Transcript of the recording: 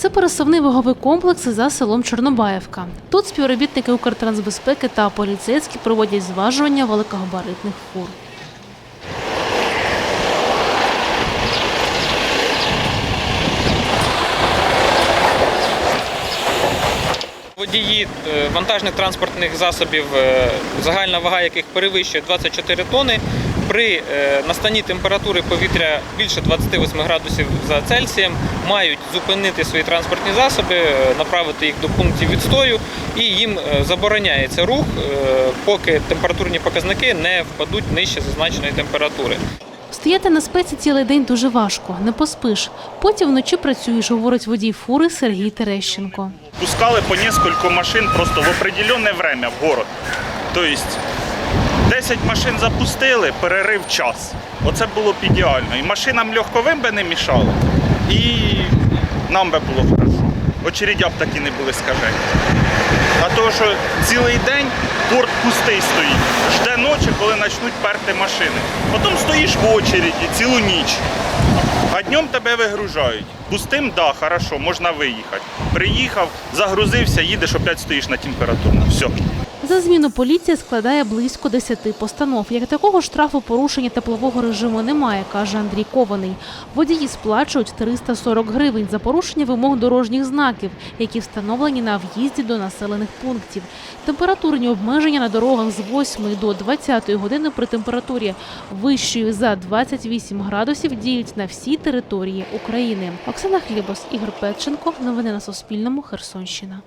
Це пересувний ваговий комплекс за селом Чорнобаївка. Тут співробітники Укртрансбезпеки та поліцейські проводять зважування великогабаритних фур. Водії е, вантажних транспортних засобів, е, загальна вага яких перевищує 24 тони, при е, настанні температури повітря більше 28 градусів за Цельсієм мають зупинити свої транспортні засоби, е, направити їх до пунктів відстою, і їм е, забороняється рух, поки температурні показники не впадуть нижче зазначеної температури. Стояти на спеці цілий день дуже важко, не поспиш. Потім вночі працюєш, говорить водій фури Сергій Терещенко. пускали по несколько машин просто в определенное время в город. То есть 10 машин запустили, перерив час. Оце було б ідеально. І машинам легковим би не мішало, і нам би було хорошо. Очередя б такі не були скажені. А то, що цілий день порт пустий стоїть, жде ночі, коли почнуть перти машини. Потім стоїш в очереді цілу ніч. А днем тебе вигружають. Пустим, да, хорошо, можна виїхати. Приїхав, загрузився, їдеш, опять стоїш на температурну. Все. За зміну поліція складає близько 10 постанов. Як такого штрафу порушення теплового режиму немає, каже Андрій Кований. Водії сплачують 340 гривень за порушення вимог дорожніх знаків, які встановлені на в'їзді до населених пунктів. Температурні обмеження на дорогах з 8 до 20 години при температурі вищою за 28 градусів діють на всій території України. Оксана Хлібос, Ігор Петченко. Новини на Суспільному. Херсонщина.